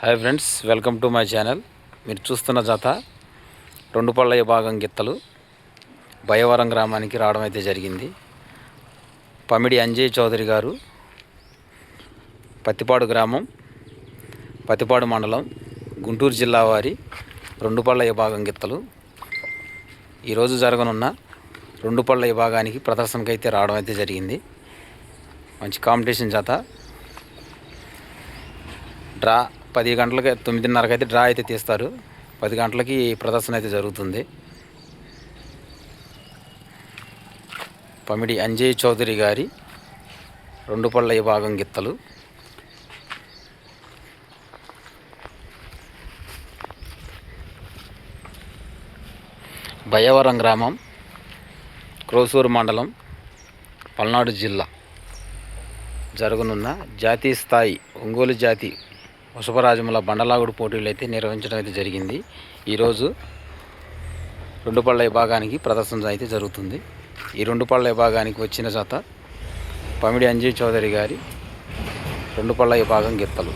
Hi friends welcome to my channel మీరు చూస్తున్న జత రెండు పళ్ళ విభాగం గిత్తలు. భయవరం గ్రామానికి రావడం అయితే జరిగింది. పమిడి అంజయ్ చౌదరి గారు పత్తిపాడు గ్రామం పత్తిపాడు మండలం గుంటూరు జిల్లా వారి రెండు పళ్ళ విభాగం గిత్తలు ఈరోజు జరగనున్న రెండు పళ్ళ విభాగానికి ప్రదర్శనకి అయితే రావడం అయితే జరిగింది. మంచి కాంపిటీషన్ జత. డ్రా పది గంటలకి తొమ్మిదిన్నరకు అయితే డ్రా అయితే తీస్తారు. పది గంటలకి ప్రదర్శన అయితే జరుగుతుంది. పమిడి అంజయ్ చౌదరి గారి రెండు పళ్ళ విభాగం గిత్తలు. భయవరం గ్రామం క్రోసూరు మండలం పల్నాడు జిల్లా. జరగనున్న జాతీయ స్థాయి ఒంగోలు జాతి వసపరాజముల బండలాగుడు పోటీలు అయితే నిర్వహించడం అయితే జరిగింది. ఈరోజు రెండు పళ్ళ విభాగానికి ప్రదర్శన అయితే జరుగుతుంది. ఈ రెండు పళ్ళ విభాగానికి వచ్చిన జత పమిడి అంజయ్ చౌదరి గారి రెండు పళ్ళ విభాగం గిత్తలు.